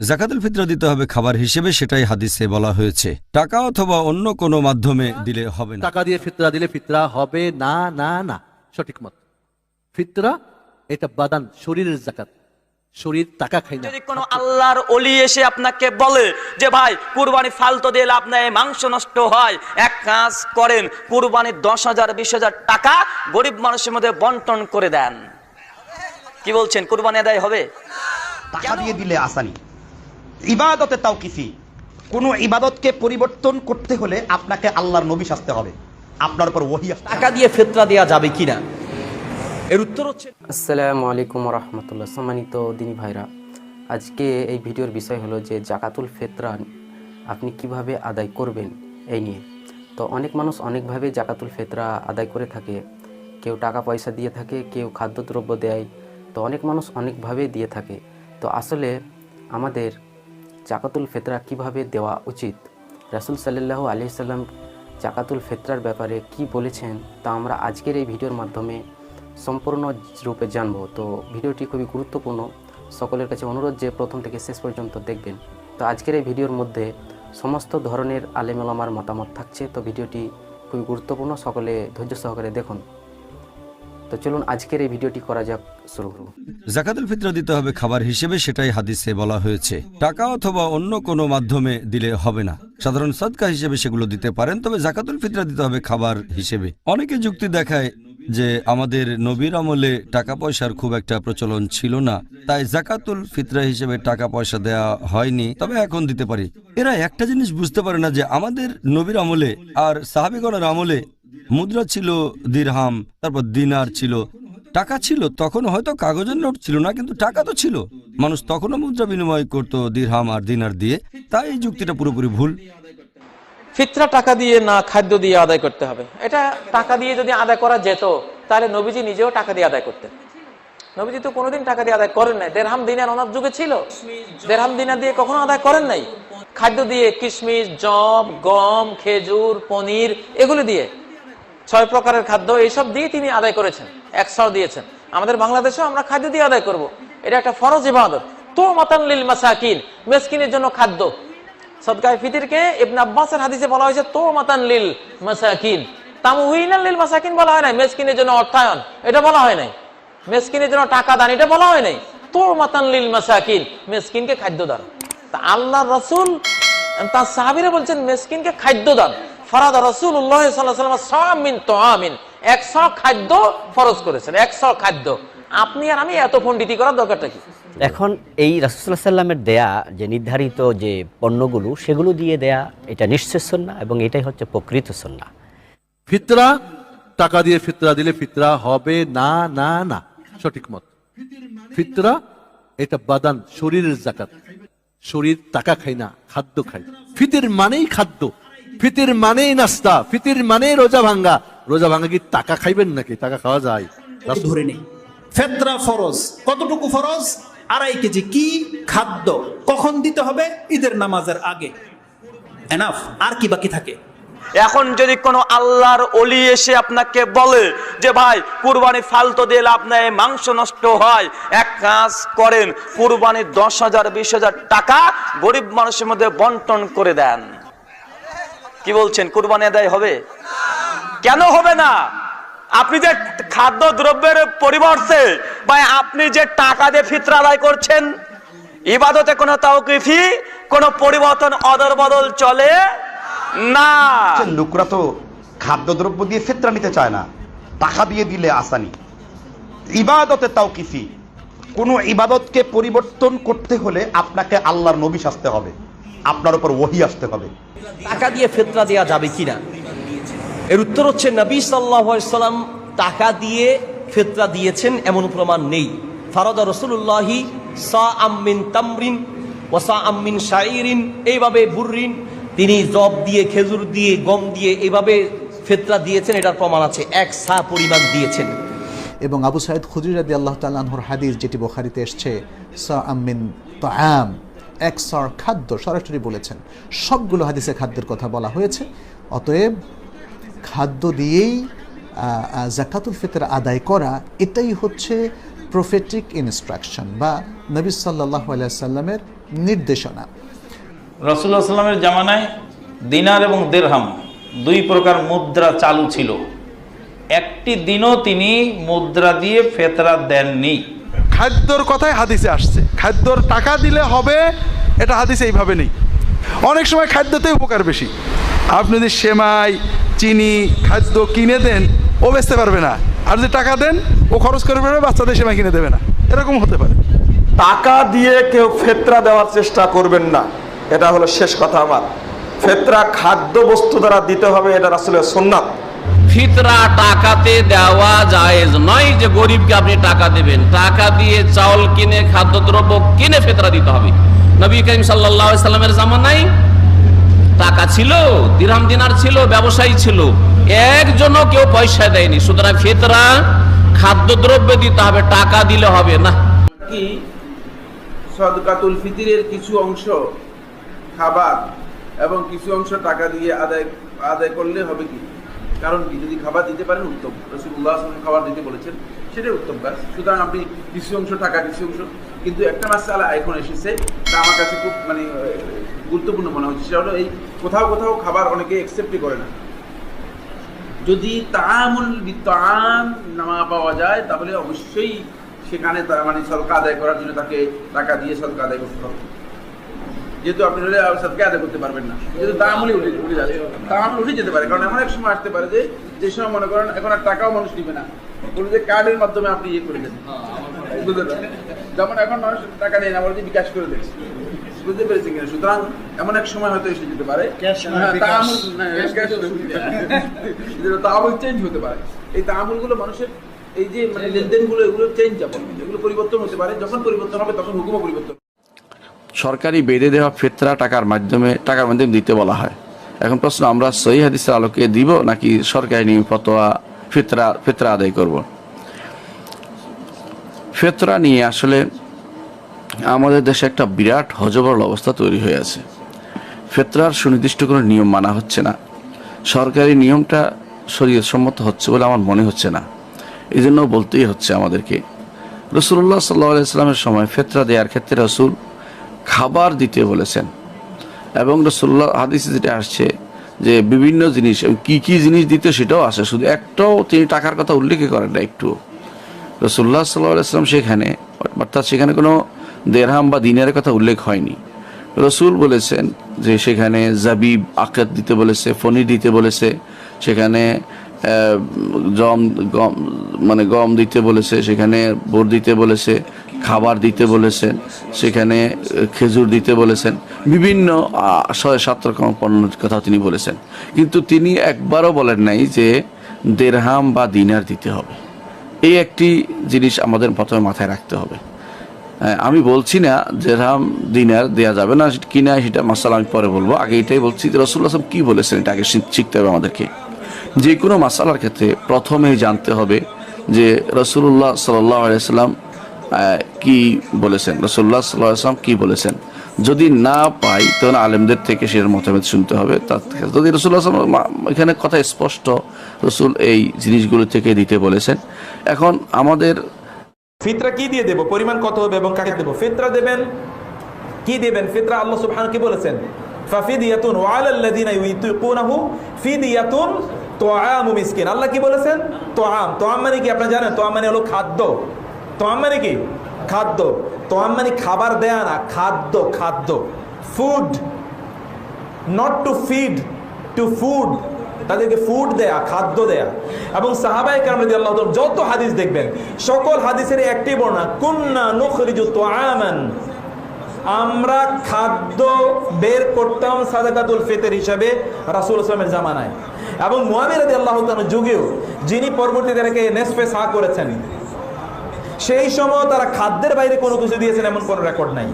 জাকাতুল ফিতরা দিতে হবে খাবার হিসেবে সেটাই হাদিসে বলা হয়েছে। টাকা অথবা অন্য কোনো মাধ্যমে দিলে হবে না। টাকা দিয়ে ফিতরা দিলে ফিতরা হবে না না না। সঠিক মত। ফিতরা এটা বাদান শরীরের জাকাত। শরীর টাকা খাই না। যদি কোনো আল্লাহর অলি এসে আপনাকে বলে যে ভাই কুরবানি ফালতু দিয়ে লাভ নেই মাংস নষ্ট হয় এক কাজ করেন কুরবানির দশ হাজার বিশ হাজার টাকা গরিব মানুষের মধ্যে বন্টন করে দেন। কি বলছেন? কুরবানি আদায় হবে? টাকা দিয়ে দিলে আসানি। ইবাদতে তাও কিফি কোন ইবাদতকে পরিবর্তন করতে হলে আপনাকে আল্লাহর নবী আসতে হবে। আপনার উপর ওহি টাকা দিয়ে ফেতরা দেওয়া যাবে কিনা? এর উত্তর হচ্ছে আসসালামু আলাইকুম রহমতুল্লাহ সম্মানিত দিনী ভাইরা আজকে এই ভিডিওর বিষয় হলো যে জাকাতুল ফেতরা আপনি কীভাবে আদায় করবেন এই নিয়ে। তো অনেক মানুষ অনেকভাবে জাকাতুল ফেতরা আদায় করে থাকে। কেউ টাকা পয়সা দিয়ে থাকে কেউ খাদ্যদ্রব্য দেয়। তো অনেক মানুষ অনেকভাবে দিয়ে থাকে। তো আসলে আমাদের জাকাতুল ফেতরা কীভাবে দেওয়া উচিত? রাসুল সাল্লাল্লাহু আলি সাল্লাম জাকাতুল ফেতরার ব্যাপারে কি বলেছেন তা আমরা আজকের এই ভিডিওর মাধ্যমে সম্পূর্ণ রূপে জানব। তো ভিডিওটি খুবই গুরুত্বপূর্ণ। সকলের কাছে অনুরোধ যে প্রথম থেকে শেষ পর্যন্ত দেখবেন। তো আজকের এই ভিডিওর মধ্যে সমস্ত ধরনের আলেমলামার মতামত থাকছে। তো ভিডিওটি খুবই গুরুত্বপূর্ণ। সকলে ধৈর্য সহকারে দেখুন। তো চলুন আজকের এই ভিডিওটি করা যাক, শুরু করব। জাকাতুল ফিতরা দিতে হবে খাবার হিসেবে, সেটাই হাদিসে বলা হয়েছে। টাকা অথবা অন্য কোনো মাধ্যমে দিলে হবে না। সাধারণ সদকা হিসেবে সেগুলো দিতে পারেন, তবে জাকাতুল ফিতরা দিতে হবে খাবার হিসেবে। অনেকে যুক্তি দেখায় যে আমাদের নবীর আমলে টাকা পয়সার খুব একটা প্রচলন ছিল না, তাই জাকাতুল ফিতরা হিসেবে টাকা পয়সা দেয়া হয়নি, তবে এখন দিতে পারি। এরা একটা জিনিস বুঝতে পারে না যে আমাদের নবীর আমলে আর সাহাবিগণের আমলে মুদ্রা ছিল দিরহাম, তারপর দিনার ছিল। টাকা ছিল, তখন হয়তো কাগজের নোট ছিল না, কিন্তু টাকা তো ছিল। মানুষ তখনও মুদ্রা বিনিময় করত দিরহাম আর দিনার দিয়ে। তাই এই যুক্তিটা পুরোপুরি ভুল। ফিতরা টাকা দিয়ে না খাদ্য দিয়ে আদায় করতে হবে। এটা টাকা দিয়ে যদি আদায় করা যেত, তাহলে নবীজি নিজেও টাকা দিয়ে আদায় করতেন। নবীজি তো কোনোদিন টাকা দিয়ে আদায় করেন নাই। দেড়হাম দিনার ওনার যুগে ছিল। দেড়হাম দিনার দিয়ে কখনো আদায় করেন নাই। খাদ্য দিয়ে কিশমিশ, জব, গম, খেজুর, পনির, এগুলো দিয়ে। ছয় প্রকারের খাদ্য এইসব দিয়ে তিনি আদায় করেছেন। একশো দিয়েছেন। আমাদের বাংলাদেশেও আমরা খাদ্য দিয়ে আদায় করব। এটা একটা ফরজ ইবাদত। তো মাতান লিল মাসাকিন, মেসকিনের জন্য খাদ্য। সদকায় ফিতিরকে ইবনে আব্বাসের হাদিসে বলা হয়েছে তো মাতান লিল মাসাকিন। মাসাকিন বলা হয় নাই, মেসকিনের জন্য অর্থায়ন। এটা বলা হয় নাই। মেসকিনের জন্য টাকা দান, এটা বলা হয় নাই। তো খাদ্য দান। তা আল্লাহ রসুল বলছেন, মেসকিনকে খাদ্য দান। ফরাদ রসুল্লাহ সাল্লাহ সামিন তো আমিন একশো খাদ্য ফরজ করেছেন একশো খাদ্য। আপনি আর আমি এত পণ্ডিতি করার দরকারটা কি? এখন এই রাসুল্লাহ সাল্লামের দেয়া যে নির্ধারিত যে পণ্যগুলো সেগুলো দিয়ে দেয়া এটা নিশ্চয় সন্না এবং এটাই হচ্ছে প্রকৃত সন্না ফিতরা টাকা দিয়ে ফিতরা দিলে ফিতরা হবে না না না। সঠিক মত। ফিতরা এটা বাদান শরীরের জাকাত। শরীর টাকা খাই না খাদ্য খায়। ফিতির মানেই খাদ্য। ফিতির মানেই নাস্তা ফিতির মানেই রোজা ভাঙ্গা। রোজা ভাঙ্গা কি টাকা খাইবেন নাকি? টাকা খাওয়া যায়। ধরে নেই। ফেতরা ফরজ। কতটুকু ফরজ? আড়াই কেজি কি খাদ্য কখন দিতে হবে? ঈদের নামাজের আগে। এনাফ আর কি বাকি থাকে? এখন যদি কোনো আল্লাহর অলি এসে আপনাকে বলে যে ভাই কুরবানি ফালতু দিয়ে লাভ নেই মাংস নষ্ট হয়। এক কাজ করেন কুরবানির দশ হাজার বিশ হাজার টাকা গরিব মানুষের মধ্যে বন্টন করে দেন। কি বলছেন? কুরবানি আদায় হবে? কেন হবে না? আপনি যে খাদ্য দ্রব্যের পরিবর্তে বা আপনি যে টাকা দিয়ে ফিতরা আদায় করছেন, ইবাদতে কোনো তাওকিফি, কোনো পরিবর্তন অদল বদল চলে না। লোকরা তো খাদ্যদ্রব্য দিয়ে ফিতরা নিতে চায় না, টাকা দিয়ে দিলে আসানি। ইবাদতে তাও কিফি কোন ইবাদতকে পরিবর্তন করতে হলে আপনাকে আল্লাহর নবী আসতে হবে। আপনার উপর ওহি আসতে হবে। টাকা দিয়ে ফেতরা দেওয়া যাবে কিনা? এর উত্তর হচ্ছে নবী সাল্লাম টাকা দিয়ে ফেতরা দিয়েছেন এমন প্রমাণ নেই। ফারদা রসুল্লাহি সা আম্মিন তামরিন ওসা আম্মিন শাইরিন এইভাবে বুররিন তিনি জব দিয়ে খেজুর দিয়ে গম দিয়ে এইভাবে ফেতরা দিয়েছেন এটার প্রমাণ আছে। এক সা পরিমাণ দিয়েছেন। এবং আবু সাইদ খুজুর রাদি আল্লাহ তাল্লাহর হাদিস যেটি বোখারিতে এসছে সা আমিন তাম এক সর খাদ্য সরাসরি বলেছেন। সবগুলো হাদিসে খাদ্যের কথা বলা হয়েছে। অতএব খাদ্য দিয়েই জাকাতুল ফিতর আদায় করা, এটাই হচ্ছে প্রফেটিক ইনস্ট্রাকশন বা নবী সাল্লাহ সাল্লামের নির্দেশনা। রসুল্লাহ সাল্লামের জামানায় দিনার এবং দেরহাম দুই প্রকার মুদ্রা চালু ছিল। একটি দিনও তিনি মুদ্রা দিয়ে ফেতরা দেননি। খাদ্যর কথাই হাদিসে আসছে। খাদ্যর টাকা দিলে হবে, এটা হাদিসে এইভাবে নেই। অনেক সময় খাদ্যতে উপকার বেশি। আপনি যদি সেমাই, চিনি, খাদ্য কিনে দেন, ও বেচতে পারবে না। আর যদি টাকা দেন, ও খরচ করে পারবে বাচ্চাদের সেমাই কিনে দেবে না। এরকম হতে পারে। টাকা দিয়ে কেউ ফেতরা দেওয়ার চেষ্টা করবেন না। এটা হলো শেষ কথা আমার। ফেতরা খাদ্য বস্তু দ্বারা দিতে হবে, এটা আসলে সুন্নাত। ফিতরা টাকাতে দেওয়া জায়েজ। নয় যে গরিবকে আপনি টাকা দেবেন। টাকা দিয়ে চাউল কিনে, খাদ্যদ্রব্য কিনে ফিতরা দিতে হবে। নবী করিম সাল্লামের জামানায় টাকা ছিল, দিরহাম দিনার ছিল, ব্যবসায়ী ছিল। একজনও কেউ পয়সা দেয়নি। সুতরাং ফিতরা, খাদ্যদ্রব্য দিতে হবে, টাকা দিলে হবে না। কি? সদকাতুল ফিতিরের কিছু অংশ খাবার এবং কিছু অংশ টাকা দিয়ে আদায় আদায় করলে হবে কি? কারণ কি? যদি খাবার দিতে পারেন, উত্তম। রসুল্লাহ খাবার দিতে বলেছেন, সেটাই উত্তম। কাজ সুতরাং আপনি কিছু অংশ, টাকা কিছু অংশ। কিন্তু একটা মাস মাসালা এখন এসেছে, তা আমার কাছে খুব মানে গুরুত্বপূর্ণ মনে হচ্ছে। সেটা হলো এই কোথাও কোথাও খাবার অনেকে অ্যাকসেপ্টই করে না। যদি তামুল তাম নামা পাওয়া যায়, তাহলে অবশ্যই সেখানে তার মানে সদকা আদায় করার জন্য তাকে টাকা দিয়ে সদকা আদায় করতে হবে। যেহেতু আপনি হলে সদকা আদায় করতে পারবেন না। যেহেতু দামুলি উঠে উঠে যাচ্ছে। দাম উঠে যেতে পারে। কারণ এমন এক সময় আসতে পারে যে যে সময় মনে করেন এখন আর টাকাও মানুষ নিবে না। বলে যে কার্ডের মাধ্যমে আপনি ইয়ে করে দেন। বুঝতে পারলেন? যেমন এখন মানুষ টাকা নেয় না বলে যে বিকাশ করে দেয়। বুঝতে পেরেছেন কিনা? সুতরাং এমন এক সময় হয়তো এসে যেতে পারে। হ্যাঁ, তাআমুল, না, cash হলে সুবিধা। যেটা তাআমুল চেঞ্জ হতে পারে। এই তাআমুলগুলো মানুষের এই যে মানে লেনদেনগুলো এগুলো চেঞ্জ যাবে এগুলো পরিবর্তন হতে পারে। যখন পরিবর্তন হবে তখন হুকুমও পরিবর্তন হবে। সরকারি বেঁধে দেওয়া ফেতরা টাকার মাধ্যমে টাকার মাধ্যমে দিতে বলা হয়। এখন প্রশ্ন, আমরা সহি হাদিসের আলোকে দিব নাকি সরকারি নিয়ম ফতোয়া, ফেতরা ফেতরা আদায় করব? ফেতরা নিয়ে আসলে আমাদের দেশে একটা বিরাট হজবরল অবস্থা তৈরি হয়ে আছে। ফেতরার সুনির্দিষ্ট কোনো নিয়ম মানা হচ্ছে না। সরকারি নিয়মটা শরীর সম্মত হচ্ছে বলে আমার মনে হচ্ছে না। এই জন্য বলতেই হচ্ছে আমাদেরকে, রসুল্লাহ সাল্লাহ ইসলামের সময় ফেতরা দেওয়ার ক্ষেত্রে রসুল খাবার দিতে বলেছেন। এবং রসুল্লাহ হাদিসে যেটা আসছে যে বিভিন্ন জিনিস কি কি জিনিস দিতে সেটাও আসে শুধু একটাও তিনি টাকার কথা উল্লেখ করেন না একটু। রসুল্লাহ সাল্লাহ ইসলাম সেখানে, অর্থাৎ সেখানে কোনো দেড়হাম বা দিনের কথা উল্লেখ হয়নি। রসুল বলেছেন যে সেখানে জাবিব আকাত দিতে বলেছে ফনি দিতে বলেছে, সেখানে জম গম মানে গম দিতে বলেছে, সেখানে বোর দিতে বলেছে খাবার দিতে বলেছেন, সেখানে খেজুর দিতে বলেছেন, বিভিন্ন ছয়, সাত রকম পণ্যের কথা তিনি বলেছেন। কিন্তু তিনি একবারও বলেন নাই যে দেড়হাম বা দিনার দিতে হবে। এই একটি জিনিস আমাদের প্রথমে মাথায় রাখতে হবে। আমি বলছি না রাম দিনার দেওয়া যাবে না কিনা সেটা মাসাল আমি পরে বলব। আগে এটাই বলছি যে রসুল্লাহ আসলাম কি বলেছেন এটা আগে শিখতে হবে আমাদেরকে। যে কোনো মাসালার ক্ষেত্রে প্রথমেই জানতে হবে যে রসুল্লাহ সাল্লাহ আলাইসাল্লাম কি বলেছেন? রসুল্লাহ সাল্লাহ আসলাম কি বলেছেন? যদি না পাই তখন আলেমদের থেকে সে মতামত শুনতে হবে। তার যদি রসুল্লাহ এখানে কথা স্পষ্ট, রসুল এই জিনিসগুলো থেকে দিতে বলেছেন। এখন আমাদের ফিতরা কি দিয়ে দেব? পরিমাণ কত হবে এবং কাকে দেব? ফিতরা দেবেন? কি দেবেন? ফিতরা আল্লাহ সুবহানাহু কি বলেছেন? ফাফিদিয়াতুন ওয়ালাল্লাযিনা ইউতিকুনাহু ফিদিয়াতুন তুআমু মিসকিন। আল্লাহ কি বলেছেন? তুআম তুআম মানে কি? আপনারা জানেন তুআম মানে হলো খাদ্য। তুআম মানে কি? খাদ্য। তুআম মানে খাবার দেয়া না, খাদ্য খাদ্য। Food not to feed to food তাদেরকে ফুড দেয়া, খাদ্য দেয়া। এবং সাহাবাই কারণ আল্লাহ যত হাদিস দেখবেন, সকল হাদিসের একটি বর্ণনা, কুন্না নুখরিজু তুআমান। আমরা খাদ্য বের করতাম সাদাকাতুল ফিতর হিসাবে রাসুল ইসলামের জামানায়। এবং মুয়াবির রাদিয়াল্লাহু তাআলা যুগেও, যিনি পরবর্তীতে এটাকে নেসফে সা করেছেন সেই সময় তারা খাদ্যের বাইরে কোনো কিছু দিয়েছেন, এমন কোনো রেকর্ড নাই।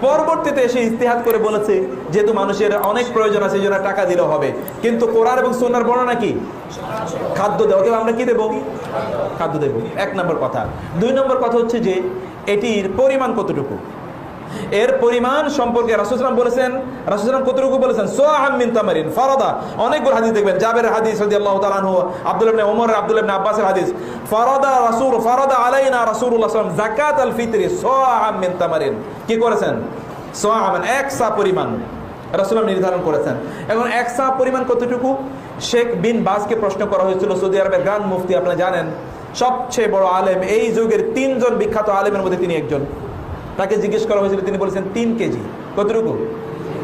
পরবর্তীতে এসে ইস্তেহাত করে বলেছে, যেহেতু মানুষের অনেক প্রয়োজন আছে যেন টাকা দিলে হবে। কিন্তু কোরআন এবং সোনার বর্ণনা কি? খাদ্য দেওয়া। কেউ আমরা কি দেব? খাদ্য দেব। এক নম্বর কথা। দুই নম্বর কথা হচ্ছে যে, এটির পরিমাণ কতটুকু? এর পরিমাণ সম্পর্কে রাসুলাম বলেছেন রাসুলাম কতটুকু বলেছেন? সো আহমিন তামারিন, ফারাদা। অনেকগুলো হাদিস দেখবেন জাবের হাদিস রাদিয়াল্লাহু তাআলা আনহু, আব্দুল ইবনে ওমর আব্দুল ইবনে আব্বাসের হাদিস। ফারাদা রাসূল, ফারাদা আলাইনা রাসূলুল্লাহ আলাইহি যাকাত আল ফিতরি সো আহমিন তামারিন। কি করেছেন? সো আহমিন এক সা পরিমাণ। রাসুলাম নির্ধারণ করেছেন। এখন এক সা পরিমাণ কতটুকু? শেখ বিন বাসকে প্রশ্ন করা হয়েছিল, সৌদি আরবের গ্রান্ড মুফতি আপনারা জানেন, সবচেয়ে বড় আলেম, এই যুগের তিনজন বিখ্যাত আলেমের মধ্যে তিনি একজন। তাকে জিজ্ঞেস করা হয়েছিল, তিনি বলেছেন তিন কেজি। কতটুকু?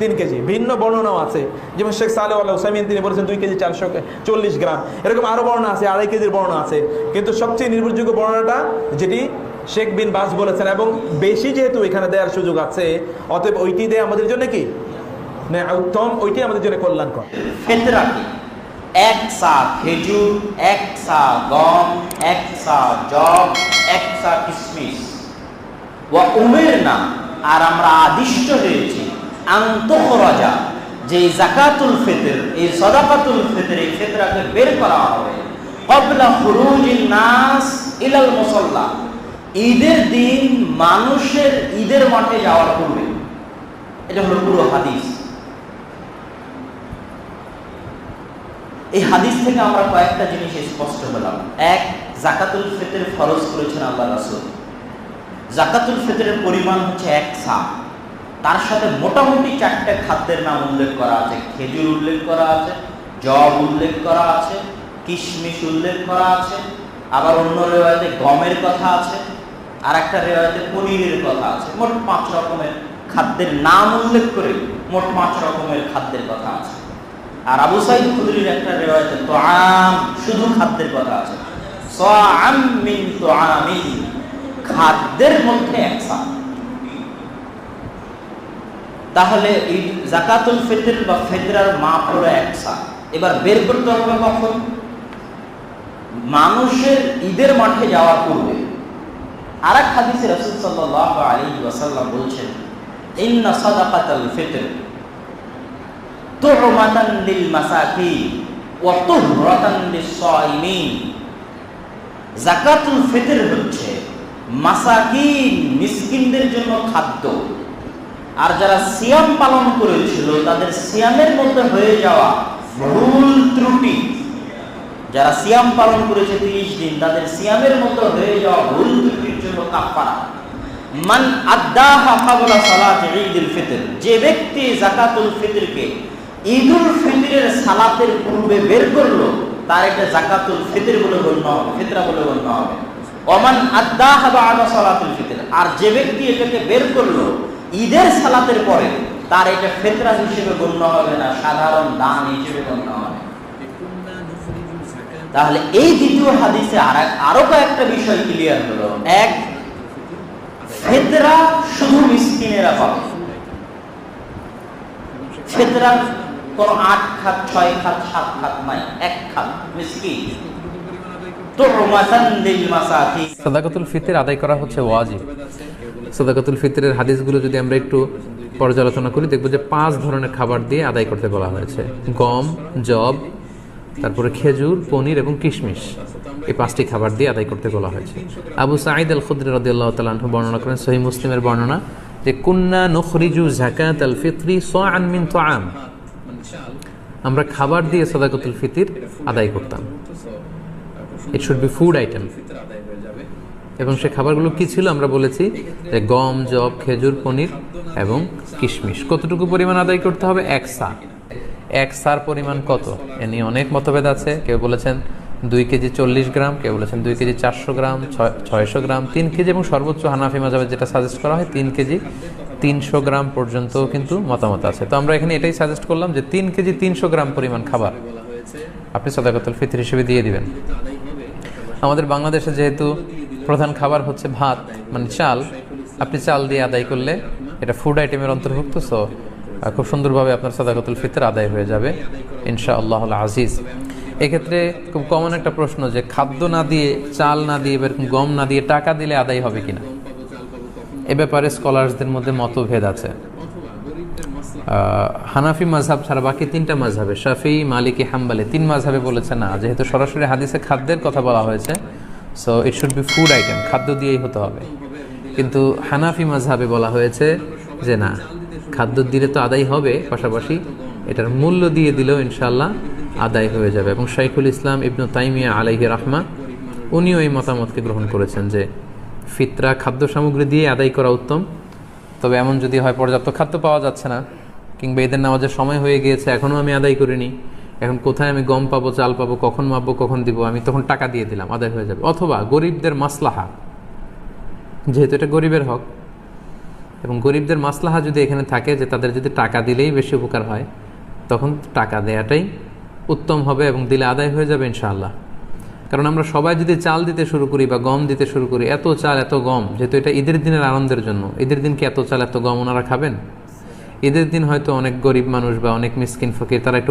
তিন কেজি। ভিন্ন বর্ণনাও আছে। যেমন শেখ সালে আল্লাহ হুসাইমিন তিনি বলেছেন দুই কেজি চারশো চল্লিশ গ্রাম। এরকম আরও বর্ণনা আছে, আড়াই কেজির বর্ণনা আছে। কিন্তু সবচেয়ে নির্ভরযোগ্য বর্ণনাটা যেটি শেখ বিন বাস বলেছেন, এবং বেশি যেহেতু এখানে দেওয়ার সুযোগ আছে, অতএব ওইটি দেয় আমাদের জন্য কি? না, উত্তম, ওইটি আমাদের জন্য কল্যাণকর। ফেতরা কি এক সা খেজুর, এক সা গম, এক সা জব এক সা কিশমিশ উমের না আর আমরা আদিষ্ট হয়েছি। আন্তঃরাজা যে জাকাতুল ফিতর, এই সদাকাতুল ফিতর, এই ফিতরাকে বের করা হবে। কবলা ফুরুজিন নাস ইলাল মুসাল্লা। ঈদের দিন মানুষের ঈদের মাঠে যাওয়ার পূর্বে। এটা হলো পুরো হাদিস। এই হাদিস থেকে আমরা কয়েকটা জিনিস স্পষ্ট পেলাম। এক, জাকাতুল ফেতের ফরজ করেছেন আল্লাহ রাসূল। জাকাতুল ফিতরের পরিমাণ হচ্ছে এক সা তার সাথে মোটামুটি চারটে খাদ্যের নাম উল্লেখ করা আছে। খেজুর উল্লেখ করা আছে জব উল্লেখ করা আছে, কিশমিশ উল্লেখ করা আছে, আবার অন্য রেওয়ায়তে গমের কথা আছে আর একটা রেওয়ায়তে পনিরের কথা আছে। মোট পাঁচ রকমের খাদ্যের নাম উল্লেখ করে মোট পাঁচ রকমের খাদ্যের কথা আছে। আর আবু সাইদ খুদরির একটা রেওয়ায়তে তোআম শুধু খাদ্যের কথা আছে। মিন তোআমিন খাদ্যের মধ্যে একসা তাহলে এই জাকাতুল ফিতর বা ফিতরার মাপ হলো একসা এবার বের করতে হবে কখন? মানুষের ঈদের মাঠে যাওয়ার পূর্বে। আর এক হাদিসে রসুল সাল্লাহ আলী ওয়াসাল্লাম বলছেন, ইন্না সাদাকাতাল ফিতর তুহমাতান লিল মাসাকিন ওয়া তুহরাতান লিস-সাইমিন যাকাতুল ফিতর হচ্ছে মাসাকিন, মিসকিনদের জন্য খাদ্য। আর যারা সিয়াম পালন করেছিল, তাদের সিয়ামের মধ্যে হয়ে যাওয়া ভুল ত্রুটি। যারা সিয়াম পালন করেছে তিরিশ দিন, তাদের সিয়ামের মধ্যে হয়ে যাওয়া ভুল ত্রুটির জন্য কাফারা মান আদাহা কাবলা সালাত ঈদুল ফিতর, যে ব্যক্তি যাকাতুল ফিতরকে ঈদুল ফিতরের সালাতের পূর্বে বের করল, তার একটা জাকাতুল ফিতর বলে গণ্য হবে, ফিতরা বলে গণ্য হবে। ওমান আদাহা বাদা সালাতুল ফিতর। আর যে ব্যক্তি এটাকে বের করল, ঈদের সালাতের পরে তার এটা ফিতরা হিসেবে গণ্য হবে না, সাধারণ দান হিসেবে গণ্য হবে। তাহলে এই দ্বিতীয় হাদিসে আর আরও কয়েকটা বিষয় ক্লিয়ার হলো। এক, ফেতরা শুধু মিসকিনেরা পাবে। ফেতরার কোন আট খাত, ছয় খাত, সাত খাত নাই, এক খাত, মিসকিন। সাদাকাতুল ফিতর আদায় করা হচ্ছে ওয়াজিব। সাদাকাতুল ফিতরের হাদিসগুলো যদি আমরা একটু পর্যালোচনা করি, দেখব যে পাঁচ ধরনের খাবার দিয়ে আদায় করতে বলা হয়েছে। গম, জব, তারপরে খেজুর, পনির এবং কিশমিশ। এই পাঁচটি খাবার দিয়ে আদায় করতে বলা হয়েছে। আবু সাঈদ আল খুদ্র রদি আল্লাহ তালাহ বর্ণনা করেন সহি মুসলিমের বর্ণনা যে, কুন্না নখরিজু জাকাত আল ফিতরি সোয়ান মিন তোয়াম আমরা খাবার দিয়ে সদাকতুল ফিতির আদায় করতাম। It should be food item এবং সে খাবারগুলো কি ছিল আমরা বলেছি যে গম জব খেজুর, পনির এবং কিশমিশ। কতটুকু পরিমাণ আদায় করতে হবে? এক সা। এক সার পরিমাণ কত? এ নিয়ে অনেক মতভেদ আছে। কেউ বলেছেন দুই কেজি চল্লিশ গ্রাম, কেউ বলেছেন দুই কেজি চারশো গ্রাম ছয়শো গ্রাম, তিন কেজি এবং সর্বোচ্চ হানাফি মাজাবে যেটা সাজেস্ট করা হয়, তিন কেজি তিনশো গ্রাম পর্যন্ত কিন্তু মতামত আছে। তো আমরা এখানে এটাই সাজেস্ট করলাম যে তিন কেজি তিনশো গ্রাম পরিমাণ খাবার আপনি সদাকতুল ফিতর হিসেবে দিয়ে দিবেন। আমাদের বাংলাদেশে যেহেতু প্রধান খাবার হচ্ছে ভাত মানে চাল, আপনি চাল দিয়ে আদায় করলে এটা ফুড আইটেমের অন্তর্ভুক্ত সো খুব সুন্দরভাবে আপনার সাদাকতুল ফিতর আদায় হয়ে যাবে ইনশা আল্লাহ আজিজ। এক্ষেত্রে খুব কমন একটা প্রশ্ন যে, খাদ্য না দিয়ে, চাল না দিয়ে এরকম গম না দিয়ে টাকা দিলে আদায় হবে কিনা? এ ব্যাপারে স্কলার্সদের মধ্যে মতভেদ আছে। হানাফি মাঝহাব ছাড়া বাকি তিনটা মাঝহাবে শাফি, মালিকি, হাম্বালি, তিন মাঝহাবে বলেছে না, যেহেতু সরাসরি হাদিসে খাদ্যের কথা বলা হয়েছে so it should be food item খাদ্য দিয়েই হতে হবে। কিন্তু হানাফি মাঝহাবে বলা হয়েছে যে না, খাদ্য দিলে তো আদায় হবে, পাশাপাশি এটার মূল্য দিয়ে দিলেও ইনশাল্লাহ আদায় হয়ে যাবে। এবং শাইখুল ইসলাম ইবনু তাইমিয়া আলাইহি রাহমা, উনিও এই মতামতকে গ্রহণ করেছেন যে ফিতরা খাদ্য সামগ্রী দিয়ে আদায় করা উত্তম। তবে এমন যদি হয়, পর্যাপ্ত খাদ্য পাওয়া যাচ্ছে না। কিংবা এদের নামাজের সময় হয়ে গিয়েছে, এখনও আমি আদায় করিনি। এখন কোথায় আমি গম পাবো, চাল পাবো, কখন মাপবো, কখন দিব, আমি তখন টাকা দিয়ে দিলাম, আদায় হয়ে যাবে। অথবা গরিবদের মাসলাহা, যেহেতু এটা গরিবের হক, এবং গরিবদের মাসলাহা যদি এখানে থাকে যে তাদের যদি টাকা দিলেই বেশি উপকার হয়, তখন টাকা দেয়াটাই উত্তম হবে এবং দিলে আদায় হয়ে যাবে ইনশাআল্লাহ। কারণ আমরা সবাই যদি চাল দিতে শুরু করি বা গম দিতে শুরু করি, এত চাল, এত গম, যেহেতু এটা ঈদের দিনের আনন্দের জন্য, ঈদের দিনকে এত চাল, এত গম ওনারা খাবেন? ঈদের দিন হয়তো অনেক গরিব মানুষ বা অনেক মিসকিন ফকির তারা একটু